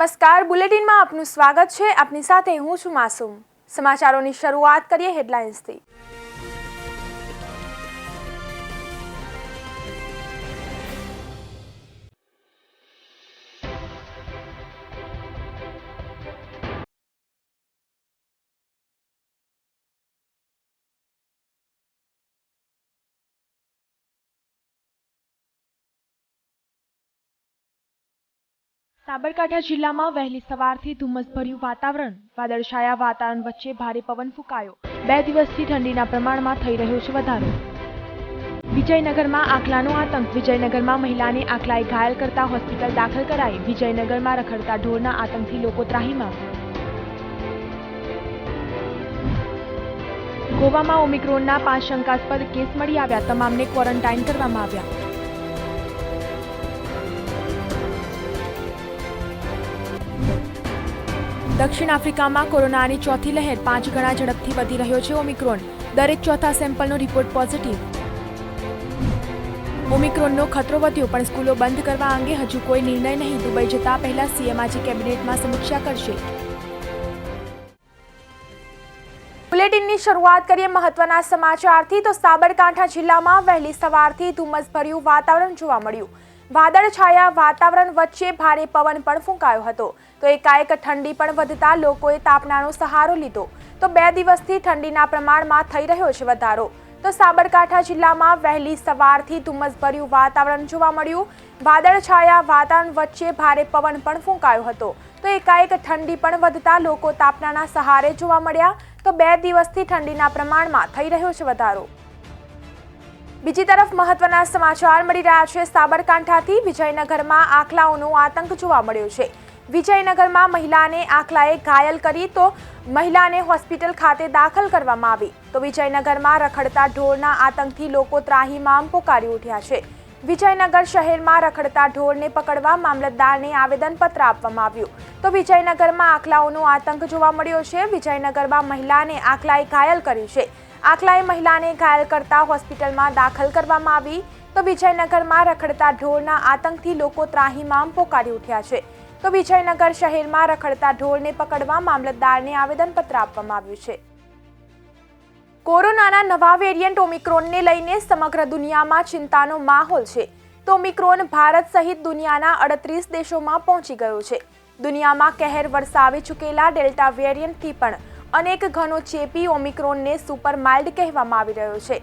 નમસ્કાર બુલેટિનમાં આપનું સ્વાગત છે. આપની સાથે હું છું માસુમ. સમાચારોની શરૂઆત કરીએ હેડલાઇન્સથી. સાબરકાંઠા જિલ્લામાં વહેલી સવારથી ધુમ્મસભર્યું વાતાવરણ, વાદળછાયા વાતાવરણ વચ્ચે ભારે પવન ફૂંકાયો. બે દિવસથી ઠંડીના પ્રમાણમાં થઈ રહ્યો છે વધારો. વિજયનગરમાં આખલાનો આતંક. વિજયનગરમાં મહિલાને આખલાએ ઘાયલ કરતા હોસ્પિટલ દાખલ કરાઈ. વિજયનગરમાં રખડતા ઢોરના આતંકથી લોકો ત્રાહીમાં. ગોવામાં ઓમિક્રોનના પાંચ શંકાસ્પદ કેસ મળી આવ્યા. તમામને ક્વોરન્ટાઇન કરવામાં આવ્યા. દક્ષિણ આફ્રિકામાં કોરોનાની ચોથી લહેર પાંચ ગણા ઝડપથી વધી રહ્યો છે ઓમિક્રોન. દરેક ચોથા સેમ્પલનો રિપોર્ટ પોઝિટિવ. ઓમિક્રોનનો ખતરો વધ્યો, પણ સ્કૂલો બંધ કરવા અંગે હજુ કોઈ નિર્ણય નહીં. દુબઈ જતા પહેલા સીએમ આજે કેબિનેટમાં સમીક્ષા કરશે. બુલેટિનની શરૂઆત કરીએ મહત્વના સમાચારથી. તો સાબરકાંઠા જિલ્લામાં વહેલી સવારથી ધુમ્મસભર્યું વાતાવરણ જોવા મળ્યું. વાદળછાયા વાતાવરણ વચ્ચે ભારે પવન પણ ફૂંકાયો હતો. તો એકાએક ઠંડી પણ વધતા લોકોએ તાપણાનો સહારો લીધો. તો બે દિવસથી ઠંડીના પ્રમાણમાં થઈ રહ્યો છે વધારો. તો સાબરકાંઠા જિલ્લામાં વહેલી સવારથી ધુમ્મસભર્યું વાતાવરણ જોવા મળ્યું. વાદળછાયા વાતાવરણ વચ્ચે ભારે પવન પણ ફૂંકાયો હતો. તો એકાએક ઠંડી પણ વધતા લોકો તાપણાના સહારે જોવા મળ્યા. તો બે દિવસથી ઠંડીના પ્રમાણમાં થઈ રહ્યો છે વધારો. બીજી તરફ મહત્વના સમાચાર મળી રહ્યા છે સાબરકાંઠાથી. વિજયનગરમાં આખલાઓનો આતંક જોવા મળ્યો છે. વિજયનગરમાં મહિલાને આખલાએ ઘાયલ કરી તો મહિલાને હોસ્પિટલ ખાતે દાખલ કરવામાં આવી. તો વિજયનગરમાં રખડતા ઢોરના આતંકથી લોકો ત્રાહીમામ પોકારી ઉઠ્યા છે. વિજયનગર શહેરમાં રખડતા ઢોરને પકડવા મામલતદારને આવેદનપત્ર આપવામાં આવ્યું. તો વિજયનગરમાં આખલાઓનો આતંક જોવા મળ્યો છે. વિજયનગરમાં મહિલાને આખલાએ ઘાયલ કરી છે. આખલાએ મહિલાને ઘાયલ કરતા હોસ્પિટલમાં દાખલ કરવામાં આવી. તો વિજયનગરમાં રખડતા ઢોરના આતંકથી લોકો ત્રાહીમામ પોકારી ઉઠ્યા છે. તો વિજયનગર શહેરમાં રખડતા ઢોરને પકડવા મામલતદારને આવેદનપત્ર આપવામાં આવ્યું છે. કોરોનાના નવા વેરિયન્ટ ઓમિક્રોનને લઈને સમગ્ર દુનિયામાં ચિંતાનો માહોલ છે. તો ઓમિક્રોન ભારત સહિત દુનિયાના અડત્રીસ દેશોમાં પહોંચી ગયો છે. દુનિયામાં કહેર વરસાવી ચૂકેલા ડેલ્ટા વેરિયન્ટથી પણ અનેક ઘણો ચેપી ઓમિક્રોનને સુપર માઇલ્ડ કહેવામાં આવી રહ્યો છે.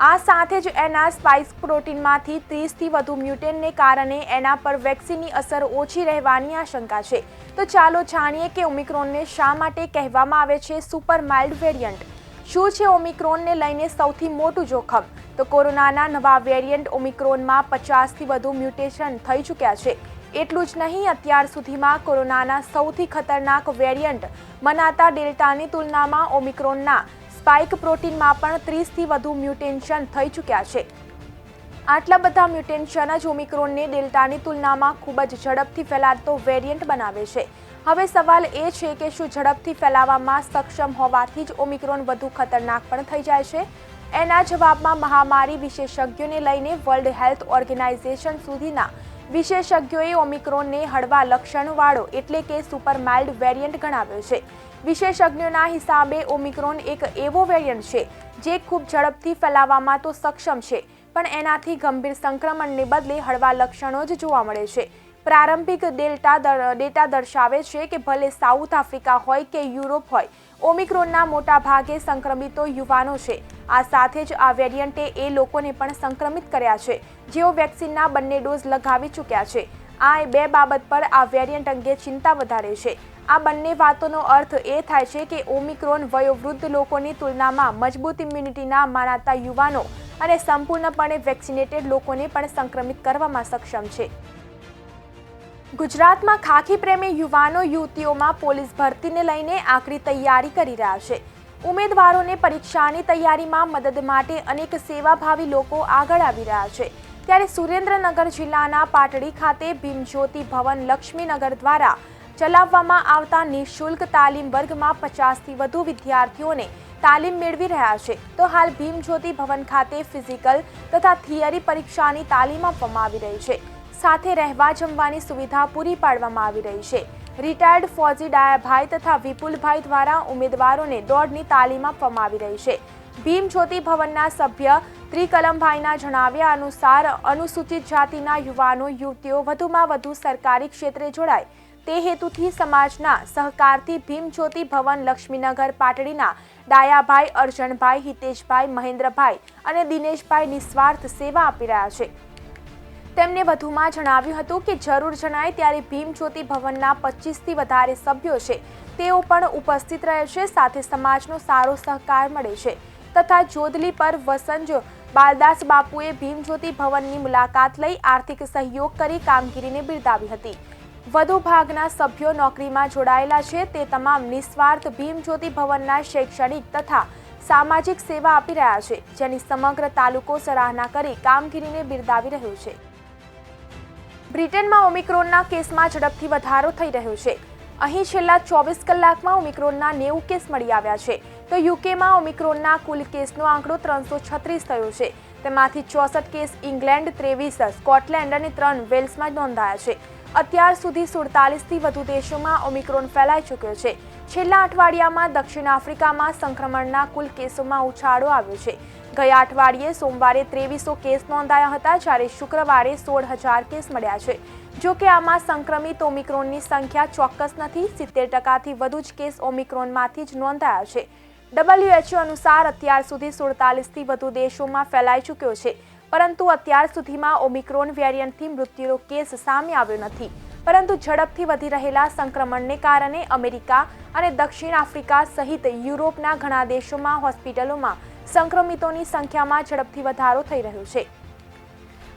આ સાથે જ એના સ્પાઇસ પ્રોટીનમાંથી ત્રીસથી વધુ મ્યુટેનને કારણે એના પર વેક્સિનની અસર ઓછી રહેવાની આશંકા છે. તો ચાલો જાણીએ કે ઓમિક્રોનને શા માટે કહેવામાં આવે છે સુપર માઇલ્ડ વેરિયન્ટ? શું છે ઓમિક્રોનને લઈને સૌથી મોટું જોખમ? તો કોરોનાના નવા વેરિયન્ટ ઓમિક્રોનમાં પચાસથી વધુ મ્યુટેશન થઈ ચૂક્યા છે. એટલું જ નહીં, અત્યાર સુધીમાં કોરોનાના સૌથી ખતરનાક વેરિયન્ટ મનાતા ડેલ્ટાની તુલનામાં ઓમિક્રોનના સ્પાઇક પ્રોટીનમાં પણ ત્રીસથી વધુ મ્યુટેશન થઈ ચૂક્યા છે. આટલા બધા મ્યુટેશન જ ઓમિક્રોનને ડેલ્ટાની તુલનામાં ખૂબ જ ઝડપથી ફેલાતો વેરિયન્ટ બનાવે છે. હવે સવાલ એ છે કે શું ઝડપથી ફેલાવામાં સક્ષમ હોવાથી જ ઓમિક્રોન વધુ ખતરનાક પણ થઈ જાય છે? એના જવાબમાં મહામારી વિશેષજ્ઞોને લઈને વર્લ્ડ હેલ્થ ઓર્ગેનાઇઝેશન સુધીના વિશેષજ્ઞોએ ઓમિક્રોનને હળવા લક્ષણવાળો એટલે કે સુપર માઇલ્ડ વેરિયન્ટ ગણાવ્યો છે. વિશેષજ્ઞોના હિસાબે ઓમિક્રોન એક એવો વેરિયન્ટ છે જે ખૂબ ઝડપથી ફેલાવવામાં તો સક્ષમ છે, પણ એનાથી ગંભીર સંક્રમણને બદલે હળવા લક્ષણો જ જોવા મળે છે. પ્રારંભિક ડેલ્ટા ડેટા દર્શાવે છે કે ભલે સાઉથ આફ્રિકા હોય કે યુરોપ હોય, ઓમિક્રોનના મોટા ભાગે સંક્રમિતો યુવાનો છે. આ સાથે જ આ વેરિયન્ટે એ લોકોને પણ સંક્રમિત કર્યા છે, જેઓ વેક્સિનના બંને ડોઝ લગાવી ચૂક્યા છે. આ બે બાબત પર આ વેરિયન્ટ અંગે ચિંતા વધારે છે. આ બંને વાતોનો અર્થ એ થાય છે કે ઓમિક્રોન વયોવૃદ્ધ લોકોની તુલનામાં મજબૂત ઇમ્યુનિટીના માનાતા યુવાનો અને સંપૂર્ણપણે વેક્સિનેટેડ લોકોને પણ સંક્રમિત કરવામાં સક્ષમ છે. ગુજરાતમાં ખાખી પ્રેમી યુવાનો યુવતીઓમાં પોલીસ ભરતીને લઈને આકરી તૈયારી કરી રહ્યા છે. ઉમેદવારોને પરીક્ષાની તૈયારીમાં મદદ માટે અનેક સેવાભાવી લોકો આગળ આવી રહ્યા છે. ત્યારે સુરેન્દ્રનગર જિલ્લાના પાટડી ખાતે ભીમજ્યોતિ ભવન લક્ષ્મીનગર દ્વારા ચલાવવામાં આવતા નિઃશુલ્ક તાલીમ વર્ગમાં પચાસથી વધુ વિદ્યાર્થીઓને તાલીમ મેળવી રહ્યા છે. તો હાલ ભીમજ્યોતિ ભવન ખાતે ફિઝિકલ તથા થિયરી પરીક્ષાની તાલીમ આપવામાં આવી રહી છે. સાથે રહેવા જમવાની સુવિધા પૂરી પાડવામાં આવી રહી છે. રિટાયર્ડ ફોજી ડાયાભાઈ તથા વિપુલભાઈ દ્વારા ઉમેદવારોને દોડની તાલીમ આપવામાં આવી રહી છે. ભીમ જ્યોતિ ભવનના સભ્ય ત્રિકલમભાઈના જણાવ્યા અનુસાર અનુસૂચિત જાતિના યુવાનો, યુવતીઓ વધુમાં વધુ સરકારી ક્ષેત્રે જોડાય. તે હેતુથી સમાજના સહકારથી ભીમ જ્યોતિ ભવન, લક્ષ્મીનગર, પાટડીના ડાયાભાઈ, અર્જણભાઈ, હિતેશભાઈ, મહેન્દ્રભાઈ અને દિનેશભાઈ નિસ્વાર્થ સેવા આપી રહ્યા છે. તેમણે વધુમાં જણાવ્યું હતું કે જરૂર જણાય ત્યારે ભીમજ્યોતિ ભવનના પચીસથી વધારે સભ્યો છે. તેઓ પણ ઉપસ્થિત રહે છે, સાથે સમાજનો સારો સહકાર મળે છે. તથા જોધલી પર વસંજ બાલદાસ બાપુએ ભીમજ્યોતિ ભવનની મુલાકાત લઈ આર્થિક સહયોગ કરી કામગીરીને બિરદાવી હતી. વધુ ભાગના સભ્યો નોકરીમાં જોડાયેલા છે, તે તમામ નિસ્વાર્થ ભીમજ્યોતિ ભવનના શૈક્ષણિક તથા સામાજિક સેવા આપી રહ્યા છે, જેની સમગ્ર તાલુકો સરાહના કરી કામગીરીને બિરદાવી રહ્યો છે. બ્રિટનમાં ઓમિક્રોનના કેસમાં ઝડપથી વધારો થઈ રહ્યો છે. અહીં છેલ્લા ચોવીસ કલાકમાં ઓમિક્રોનના નેવું કેસ મળી આવ્યા છે. તો યુકેમાં ઓમિક્રોનના કુલ કેસનો આંકડો ત્રણસો છત્રીસ થયો છે. તેમાંથી ચોસઠ કેસ ઇંગ્લેન્ડ, ત્રેવીસ સ્કોટલેન્ડ અને ત્રણ વેલ્સમાં નોંધાયા છે. અત્યાર સુધી સુડતાલીસથી વધુ દેશોમાં ઓમિક્રોન ફેલાઈ ચૂક્યો છે. છેલ્લા અઠવાડિયામાં દક્ષિણ આફ્રિકામાં સંક્રમણના કુલ કેસોમાં ઉછાળો આવ્યો છે. ગયા અઠવાડિયે સોમવારે ત્રેવીસો કેસ નોંધાયા હતા, જ્યારે શુક્રવારે સોળ હજાર કેસ મળ્યા છે. જો કે આમાં સંક્રમિત ઓમિક્રોનની સંખ્યા ચોક્કસ નથી, સિત્તેર ટકાથી વધુ જ કેસ ઓમિક્રોનમાંથી જ નોંધાયા છે. ડબલ્યુએચઓ અનુસાર અત્યાર સુધી સુડતાલીસથી વધુ દેશોમાં ફેલાઈ ચૂક્યો છે, પરંતુ અત્યાર સુધીમાં ઓમિક્રોન વેરિયન્ટથી મૃત્યુનો કેસ સામે આવ્યો નથી. પરંતુ ઝડપથી વધી રહેલા સંક્રમણને કારણે અમેરિકા અને દક્ષિણ આફ્રિકા સહિત યુરોપના ઘણા દેશોમાં હોસ્પિટલોમાં સંક્રમિતોની સંખ્યામાં ઝડપથી વધારો થઈ રહ્યો છે.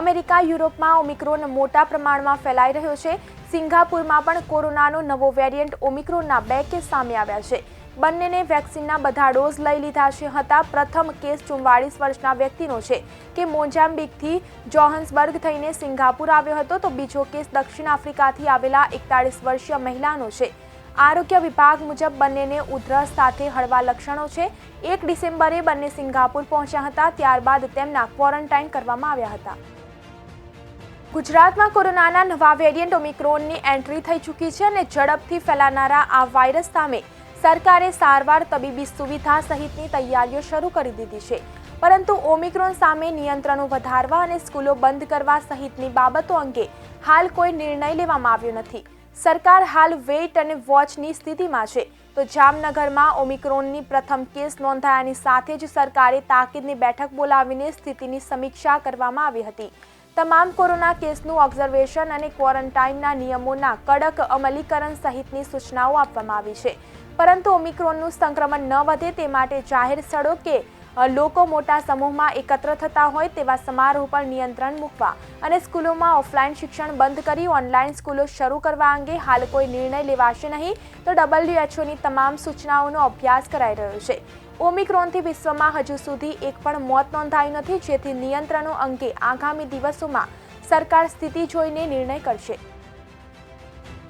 અમેરિકા, યુરોપમાં ઓમિક્રોન મોટા પ્રમાણમાં ફેલાઈ રહ્યો છે. સિંગાપુરમાં પણ કોરોનાનો નવો વેરિયન્ટ ઓમિક્રોનના બે કેસ સામે આવ્યા છે. બંનેને વેક્સિનના બધા ડોઝ લઈ લીધા છે. હતા, પ્રથમ કેસ ચુમ્વાળીસ વર્ષના વ્યક્તિનો છે કે મોઝામ્બિકથી જોહન્સબર્ગ થઈને સિંગાપુર આવ્યો હતો તો બીજો કેસ દક્ષિણ આફ્રિકાથી આવેલા એકતાળીસ વર્ષીય મહિલાનો છે. આરોગ્ય વિભાગ મુજબ બંનેને ઉધરસ સાથે હળવા લક્ષણો છે. એક ડિસેમ્બરે બંને સિંગાપુર પહોંચ્યા હતા, ત્યારબાદ તેમના ક્વોરન્ટાઇન કરવામાં આવ્યા હતા. ગુજરાતમાં કોરોનાના નવા વેરિયન્ટ ઓમિક્રોનની એન્ટ્રી થઈ ચૂકી છે અને ઝડપથી ફેલાનારા આ વાયરસ સામે સરકારે સારવાર તબીબી સુવિધા સહિતની તૈયારીઓ શરૂ કરી દીધી છે. પરંતુ ઓમિક્રોન સામે નિયંત્રણો વધારવા અને સ્કૂલો બંધ કરવા સહિતની બાબતો અંગે હાલ કોઈ નિર્ણય લેવામાં આવ્યો નથી. સરકાર હાલ વેઇટ અને વોચની સ્થિતિમાં છે. તો જામનગરમાં ઓમિક્રોનની પ્રથમ કેસ નોંધાયાની સાથે જ સરકારે તાકીદની બેઠક બોલાવીને સ્થિતિની સમીક્ષા કરવામાં આવી હતી. તમામ કોરોના કેસનું ઓબ્ઝર્વેશન અને ક્વોરન્ટાઇનના નિયમોના કડક અમલીકરણ સહિતની સૂચનાઓ આપવામાં આવી છે. પરંતુ ઓમિક્રોનનું સંક્રમણ ન વધે તે માટે જાહેર સ્થળો કે લોકો મોટા સમૂહમાં એકત્ર થતા હોય તેવા સમારોહ પર નિયંત્રણ મૂકવા અને સ્કૂલોમાં ઓફલાઈન શિક્ષણ બંધ કરી ઓનલાઈન સ્કૂલો શરૂ કરવા અંગે હાલ કોઈ નિર્ણય લેવાશે નહીં તો ડબલ્યુએચઓની તમામ સૂચનાઓનો અભ્યાસ કરાઈ રહ્યો છે. ઓમિક્રોનથી વિશ્વમાં હજુ સુધી એક પણ મોત નોંધાયું નથી, જેથી નિયંત્રણો અંગે આગામી દિવસોમાં સરકાર સ્થિતિ જોઈને નિર્ણય કરશે.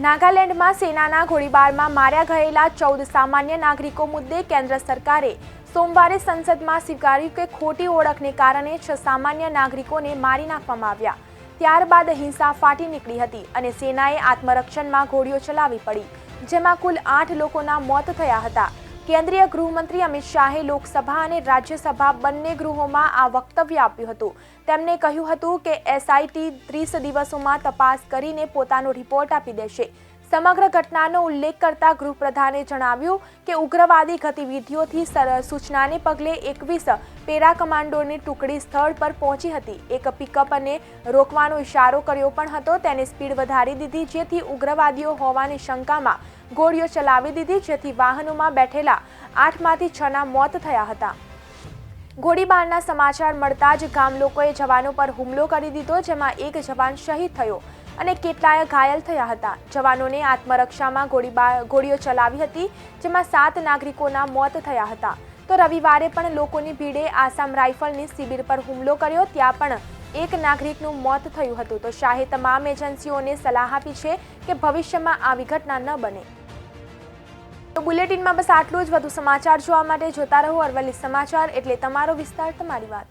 નાગાલેન્ડમાં સેનાના ગોળીબારમાં માર્યા ગયેલા ચૌદ સામાન્ય નાગરિકો મુદ્દે કેન્દ્ર સરકારે સોમવારે સંસદમાં સ્વીકાર્યું કે ખોટી ઓળખને કારણે છ સામાન્ય નાગરિકોને મારી નાખવામાં આવ્યા. ત્યારબાદ હિંસા ફાટી નીકળી હતી અને સેનાએ આત્મરક્ષણમાં ગોળીઓ ચલાવી પડી, જેમાં કુલ આઠ લોકોના મોત થયા હતા. કેન્દ્રીય ગૃહમંત્રી અમિત શાહે લોકસભા અને રાજ્યસભા બંને ગૃહોમાં આ વક્તવ્ય આપ્યું હતું. તેમણે કહ્યું હતું કે એસઆઈટી ત્રીસ દિવસોમાં તપાસ કરીને પોતાનો રિપોર્ટ આપી દેશે. સમગ્ર ઘટનાનો ઉલ્લેખ કરતા ગૃહપ્રધાને જણાવ્યું કે ઉગ્રવાદી ગતિવિધિઓથી સૂચનાને પગલે એકવીસ પેરા કમાન્ડોની ટુકડી સ્થળ પર પહોંચી હતી. એક પિકઅપને રોકવાનો ઇશારો કર્યો પણ હતો. તેને સ્પીડ વધારી દીધી, જેથી ઉગ્રવાદીઓ હોવાની શંકામાં ગોળીઓ ચલાવી દીધી, જેથી વાહનોમાં બેઠેલા આઠમાંથી છના મોત થયા હતા. ગોળીબારના સમાચાર મળતા જ ગામ લોકોએ જવાનો પર હુમલો કરી દીધો, જેમાં એક જવાન શહીદ થયો. અને કેટલાય ઘાયલ થયા હતા. જવાનોને આત્મરક્ષામાં ગોળીબાર ગોળીઓ ચલાવી હતી, જેમાં સાત નાગરિકોના મોત થયા હતા. તો રવિવારે પણ લોકોની ભીડે આસામ રાઇફલની શિબિર પર હુમલો કર્યો, ત્યાં પણ એક નાગરિકનું મોત થયું હતું. તો શાહે તમામ એજન્સીઓને સલાહ આપી છે કે ભવિષ્યમાં આવી ઘટના ન બને. તો બુલેટિનમાં બસ આટલું જ. વધુ સમાચાર જોવા માટે જોતા રહો અરવલ્લી સમાચાર. એટલે તમારો વિસ્તાર, તમારી વાત.